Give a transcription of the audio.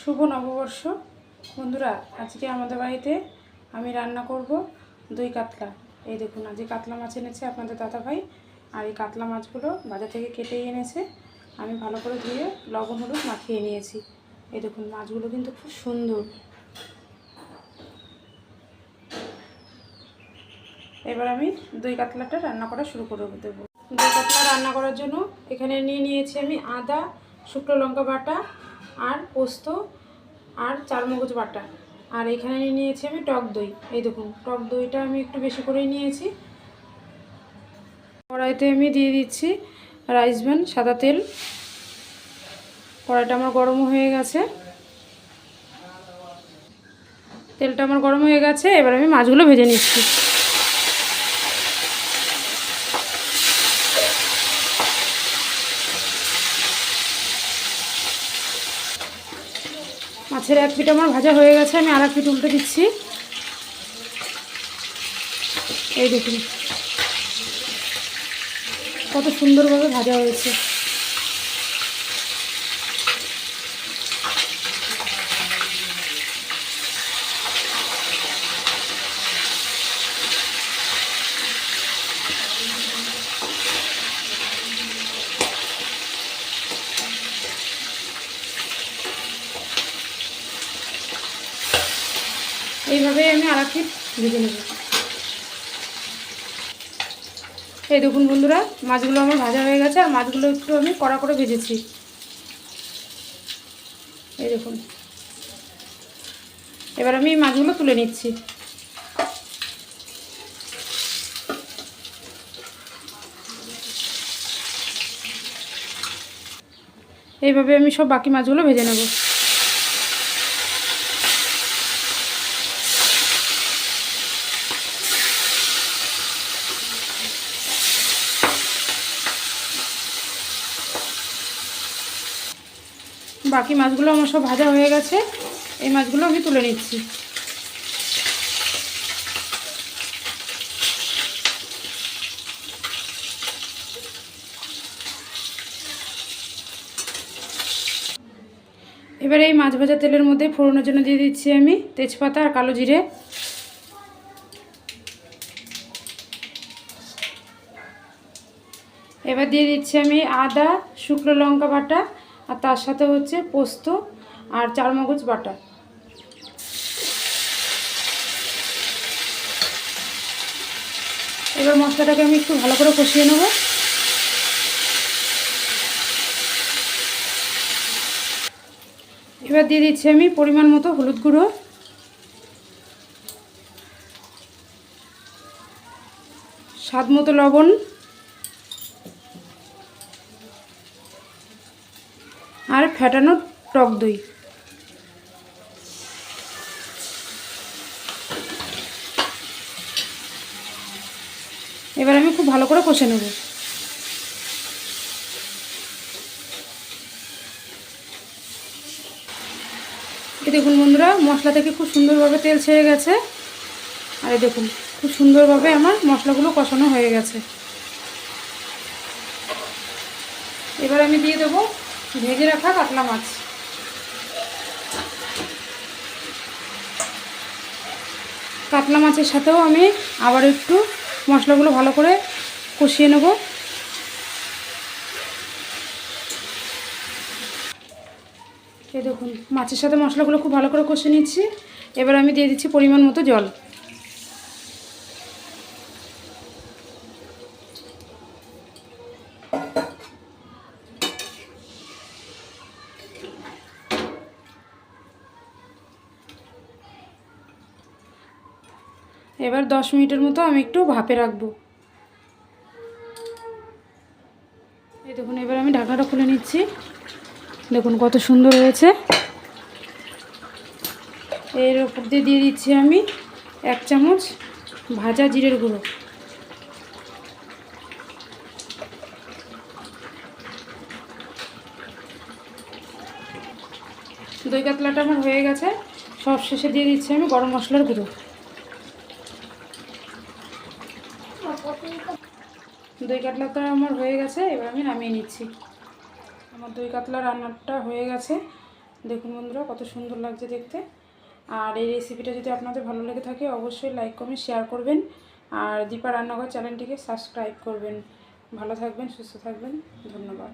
শুভ নববর্ষ। বন্ধুরা, আজকে আমাদের বাড়িতে আমি রান্না করব দই কাতলা। এই দেখুন, আজকে কাতলা মাছ এনেছে আপনাদের দাদা ভাই আর এই কাতলা মাছগুলো বাজার থেকে কেটেই এনেছে। আমি ভালো করে ধুয়ে লবণ, হলুদ মাখিয়ে নিয়েছি। এই দেখুন, মাছগুলো কিন্তু খুব সুন্দর। এবার আমি দই কাতলাটা রান্না করা শুরু করে দেবো। দই কাতলা রান্না করার জন্য এখানে নিয়ে নিয়েছি আমি আদা, শুকনো লঙ্কা বাটা আর পোস্ত আর চারমগজ বাটা। আর এখানে নিয়েছি আমি টক দই। এই দেখুন, টক দইটা আমি একটু বেশি করেই নিয়েছি। কড়াইতে আমি দিয়ে দিচ্ছি রাইস ব্যান, সাদা তেল। কড়াইটা আমার গরম হয়ে গেছে। তেলটা আমার গরম হয়ে গেছে, এবার আমি মাছগুলো ভেজে নিচ্ছি। মাছের এক পিঠ আমার ভাজা হয়ে গেছে, আমি আর এক পিঠ উল্টে দিচ্ছি। এই দেখুন, কত সুন্দরভাবে ভাজা হয়েছে। এইভাবে আমি আর ভেজে নেব। এই দেখুন বন্ধুরা, মাছগুলো আমার ভাজা হয়ে গেছে, আর মাছগুলো একটু আমি কড়া করে ভেজেছি। এই দেখুন। এবার আমি মাছগুলো তুলে নিচ্ছি। এইভাবে আমি সব বাকি মাছগুলো ভেজে নেব। বাকি মাছগুলো আমার সব ভাজা হয়ে গেছে। এই মাছগুলো আমি তুলে নিচ্ছি। এবার এই মাছ ভাজা তেলের মধ্যে ফোড়নের জন্য দিয়ে দিচ্ছি আমি তেজপাতা আর কালো জিরে। এবার দিয়ে দিচ্ছি আমি আদা, শুকনো লঙ্কা বাটা আর তার সাথে হচ্ছে পোস্ত আর চারমগজ বাটা এবার মশলাটাকে আমি একটু ভালো করে কষিয়ে নেব। এবার দিয়ে দিচ্ছি আমি পরিমাণ মতো হলুদ গুঁড়ো। স্বাদ মতো লবণ। ফ্যাটানো টক দই। এবার আমি খুব ভালো করে কষে নেব। দেখুন বন্ধুরা, মশলা থেকে খুব সুন্দরভাবে তেল ছেড়ে গেছে। আর দেখুন, খুব সুন্দরভাবে আমার মশলাগুলো কষানো হয়ে গেছে। এবার আমি দিয়ে দেবো ভেজে রাখা কাতলা মাছ। কাতলা মাছের সাথেও আমি আবার একটু মশলাগুলো ভালো করে কষিয়ে নেব। এই দেখুন, মাছের সাথে মশলাগুলো খুব ভালো করে কষিয়ে নিচ্ছি। এবার আমি দিয়ে দিচ্ছি পরিমাণ মতো জল। এবার দশ মিনিটের মতো আমি একটু ভাপে রাখব। এই দেখুন, এবার আমি ঢাকনাটা খুলে নিচ্ছি। দেখুন কত সুন্দর হয়েছে। এর ওপর দিয়ে দিয়ে দিচ্ছি আমি এক চামচ ভাজা জিরের গুঁড়ো। দই কাতলাটা আমার হয়ে গেছে। সব শেষে দিয়ে দিচ্ছি আমি গরম মশলার গুঁড়ো। দই তো আমার হয়ে গেছে, এবার আমি নামিয়ে নিচ্ছি। আমার দই কাতলা রান্নাটা হয়ে গেছে। দেখুন বন্ধুরা, কত সুন্দর লাগছে দেখতে। আর এই রেসিপিটা যদি আপনাদের ভালো লেগে থাকে, অবশ্যই লাইক কমেন্ট শেয়ার করবেন। আর দীপা রান্নাঘর চ্যানেলটিকে সাবস্ক্রাইব করবেন। ভালো থাকবেন, সুস্থ থাকবেন। ধন্যবাদ।